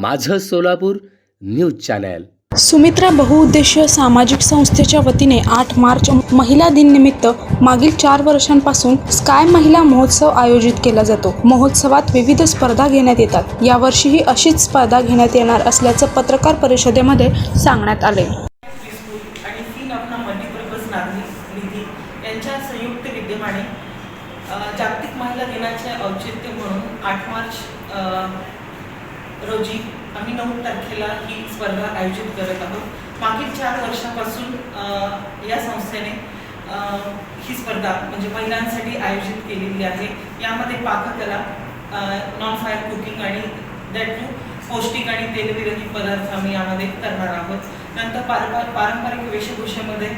माझं Solapur news channel. Sumitra बहुउद्देशीय सामाजिक संस्थेच्या वतीने आठ मार्च महिला दिन निमित्त मागील चार वर्षांपासून स्काय महिला महोत्सव आयोजित केला जातो. महोत्सवात विविध स्पर्धा घेण्यात येतात. यावर्षीही अशीच स्पर्धा घेण्यात येणार असल्याचं पत्रकार परिषदेमध्ये सांगण्यात आले. जागतिक महिला दिनाचे औचित्य म्हणून आठ मार्च रोजी आम्ही नऊ तारखेला ही स्पर्धा आयोजित करत आहोत. मागील चार वर्षापासून या संस्थेने ही स्पर्धा म्हणजे महिलांसाठी आयोजित केलेली आहे. यामध्ये पाककला नॉन फायर कुकिंग आणि दॅट टू पौष्टिक आणि तेलविरही पदार्थ आम्ही यामध्ये करणार आहोत. नंतर पारंपा पारंपरिक वेशभूषेमध्ये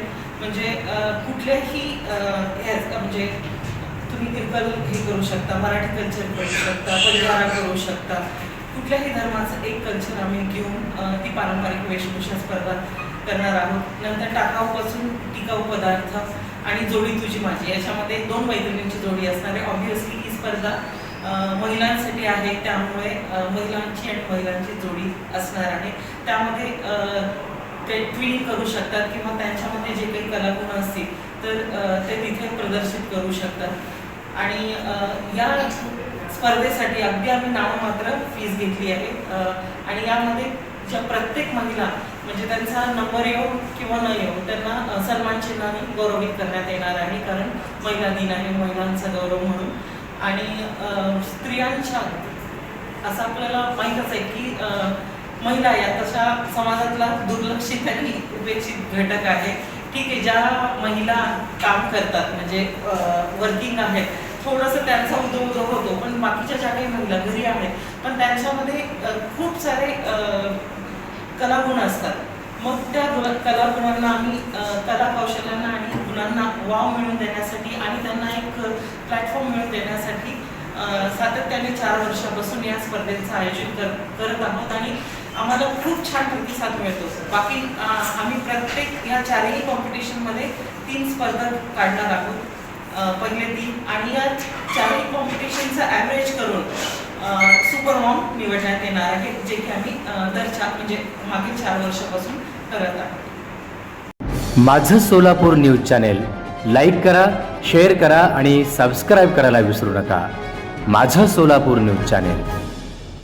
म्हणजे कुठल्याही म्हणजे तुम्ही तिरकल हे करू शकता मराठी कल्चर करू शकता परिवारा करू शकता कुठल्याही धर्माचं एक कल्चर आम्ही घेऊन ती पारंपरिक वेशभूषा स्पर्धा करणार आहोत. नंतर टाकाऊपासून टिकाऊ पदार्थ आणि जोडी तुझी माझी. याच्यामध्ये दोन मैत्रिणींची जोडी असणार आहे. ऑब्व्हियसली ही स्पर्धा महिलांसाठी आहे. त्यामुळे महिलांची आणि महिलांची जोडी असणार आहे. त्यामध्ये ते ट्विनिंग करू शकतात किंवा त्यांच्यामध्ये जे काही कलागुण असतील तर ते तिथे प्रदर्शित करू शकतात. आणि या स्पर्धेसाठी अगदी आम्ही नाममात्र फीस घेतली आहे. आणि यामध्ये ज्या प्रत्येक महिला म्हणजे त्यांचा नंबर येऊ किंवा न येऊ त्यांना सन्मान चिन्हाने गौरवित करण्यात येणार आहे कारण महिला दिन आहे महिलांचा गौरव म्हणून. आणि स्त्रियांच्या असं आपल्याला माहीतच आहे की महिला या तशा समाजातला दुर्लक्षित आणि उपेक्षित घटक आहे. ठीक आहे ज्या महिला काम करतात म्हणजे वर्किंग आहेत थोडंसं त्यांचा उदो उदो होतो. पण बाकीच्या ज्या काही महिला घरी आहेत पण त्यांच्यामध्ये खूप सारे कलागुण असतात. मग त्या कलागुणांना आम्ही कला कौशल्यांना आणि गुणांना वाव मिळवून देण्यासाठी आणि त्यांना एक प्लॅटफॉर्म मिळवून देण्यासाठी सातत्याने चार वर्षापासून या स्पर्धेचं आयोजन कर करत आहोत. आणि आम्हाला खूप छान प्रतिसाद मिळतो. बाकी आम्ही प्रत्येक या चारही कॉम्पिटिशनमध्ये तीन स्पर्धा काढणार आहोत. पहिले तीन आणि या चारही कॉम्पिटिशनचा ॲव्हरेज करून सुपर मॉम निवडण्यात येणार आहे जे की आम्ही दर चार म्हणजे मागील चार वर्षापासून करत आहोत. माझं सोलापूर न्यूज चॅनेल लाईक करा शेअर करा आणि सबस्क्राईब करायला विसरू नका. माझं सोलापूर न्यूज चॅनेल.